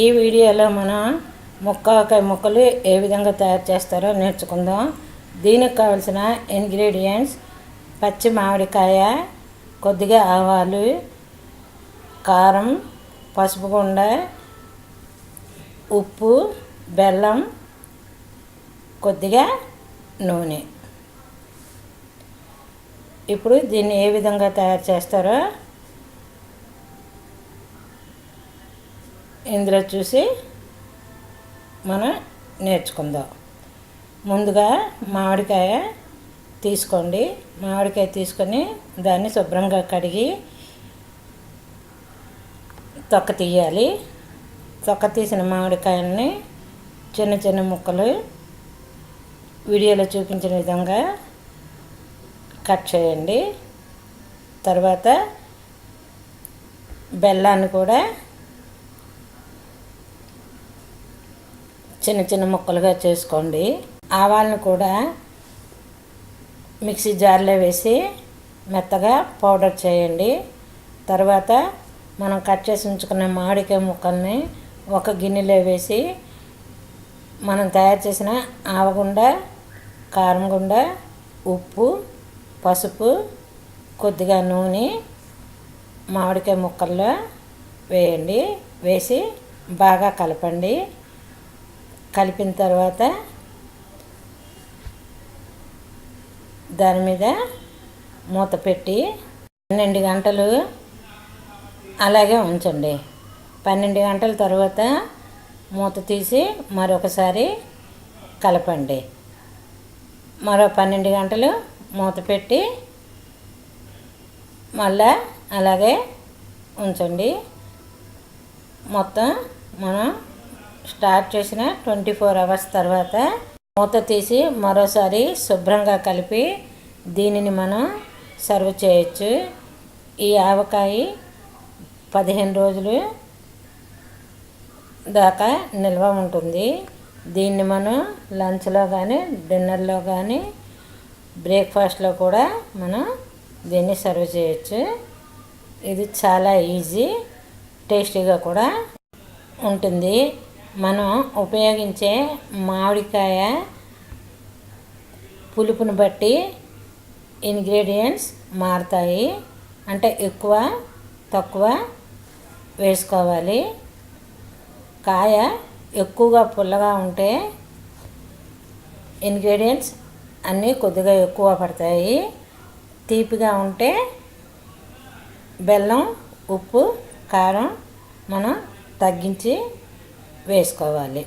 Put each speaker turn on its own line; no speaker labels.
ఈ వీడియోలో మనం ముక్కాకాయ ముక్కలు ఏ విధంగా తయారు చేస్తారో నేర్చుకుందాం. దీనికి కావలసిన ఇంగ్రీడియంట్స్ పచ్చి మామిడికాయ కొద్దిగా ఆవాలు కారం పసుపు గుండ ఉప్పు బెల్లం కొద్దిగా నూనె. ఇప్పుడు దీన్ని ఏ విధంగా తయారు చేస్తారో ఇందులో చూసి మనం నేర్చుకుందాం. ముందుగా మామిడికాయ తీసుకోండి. మామిడికాయ తీసుకొని దాన్ని శుభ్రంగా కడిగి తొక్క తీయాలి. తొక్క తీసిన మామిడికాయల్ని చిన్న చిన్న ముక్కలు వీడియోలో చూపించిన విధంగా కట్ చేయండి. తర్వాత బెల్లాన్ని కూడా చిన్న చిన్న ముక్కలుగా చేసుకోండి. ఆవాలను కూడా మిక్సీ జార్లో వేసి మెత్తగా పౌడర్ చేయండి. తర్వాత మనం కట్ చేసి ఉంచుకున్న మామిడికాయ ముక్కల్ని ఒక గిన్నెలో వేసి మనం తయారు చేసిన ఆవగుండ కారం గుండ ఉప్పు పసుపు కొద్దిగా నూనె మామిడికాయ ముక్కల్లో వేయండి. వేసి బాగా కలపండి. కలిపిన తర్వాత దాని మీద మూత పెట్టి పన్నెండు గంటలు అలాగే ఉంచండి. పన్నెండు గంటల తర్వాత మూత తీసి మరొకసారి కలపండి. మరో పన్నెండు గంటలు మూత పెట్టి మళ్ళా అలాగే ఉంచండి. మొత్తం మనం స్టార్ట్ చేసిన ట్వంటీ ఫోర్ అవర్స్ తర్వాత మూత తీసి మరోసారి శుభ్రంగా కలిపి దీనిని మనం సర్వ్ చేయొచ్చు. ఈ ఆవకాయ పదిహేను రోజులు దాకా నిల్వ ఉంటుంది. దీన్ని మనం లంచ్లో కానీ డిన్నర్లో కానీ బ్రేక్ఫాస్ట్లో కూడా మనం దీన్ని సర్వ్ చేయొచ్చు. ఇది చాలా ఈజీ టేస్టీగా కూడా ఉంటుంది. మనం ఉపయోగించే మామిడికాయ పులుపుని బట్టి ఇంగ్రీడియంట్స్ మారుతాయి. అంటే ఎక్కువ తక్కువ వేసుకోవాలి. కాయ ఎక్కువగా పుల్లగా ఉంటే ఇంగ్రీడియంట్స్ అన్నీ కొద్దిగా ఎక్కువ పడతాయి. తీపిగా ఉంటే బెల్లం ఉప్పు కారం మనం తగ్గించి వేసుకోవాలి.